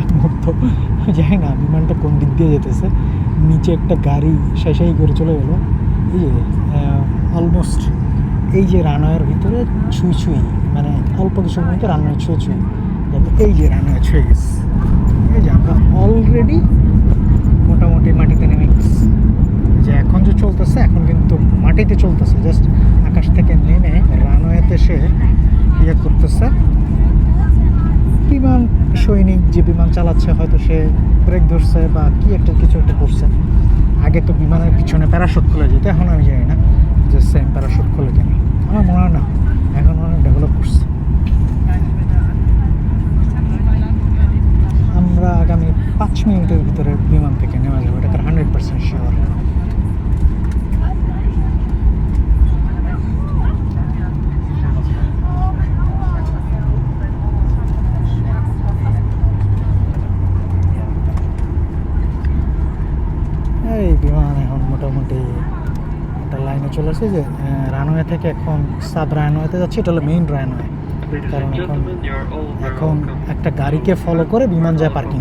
আগ মুহূর্ত জানি না, বিমানটা কোন দিক দিয়ে যেতেছে? নিচে একটা গাড়ি শেষাই করে চলে গেলো। এই যে অলমোস্ট এই যে রানওয়ের ভিতরে ছুঁই ছুঁই মানে অল্প কিছুর মধ্যে রানওয়ে ছুঁয়ে ছুঁই। এই যে রানওয়ে ছুঁয়ে গেছে। এই যে আমরা অলরেডি মোটামুটি মাটিতে নেমে গেছি। যে এখন যে চলতেছে, এখন কিন্তু মাটিতে চলতেছে জাস্ট আকাশ থেকে নেমে রানওয়েতে সে ইয়ে করতেছে বিমান সৈনিক যে বিমান চালাচ্ছে, হয়তো সে ব্রেক ধরছে বা কি একটা কিছু একটা করছে। আগে তো বিমানের পিছনে প্যারাশুট খুলে যেত, এখন আমি জানি না যে সেম প্যারাশুট খুলে কেন। আমার মনে হয় না, এখন অনেক ডেভেলপ করছে। আমরা আগামী পাঁচ মিনিটের ভিতরে বিমান থেকে নেমে যাব এটা হান্ড্রেড পার্সেন্ট শিওর এই বিমান এখন মোটামুটি একটা লাইনে চলে আসছে যে রানওয়ে থেকে এখন সাব রানওয়েতে যাচ্ছে এটা হলো মেইন রানওয়ে কারণ এখন এখন. একটা গাড়িকে ফলো করে বিমান যায় পার্কিং.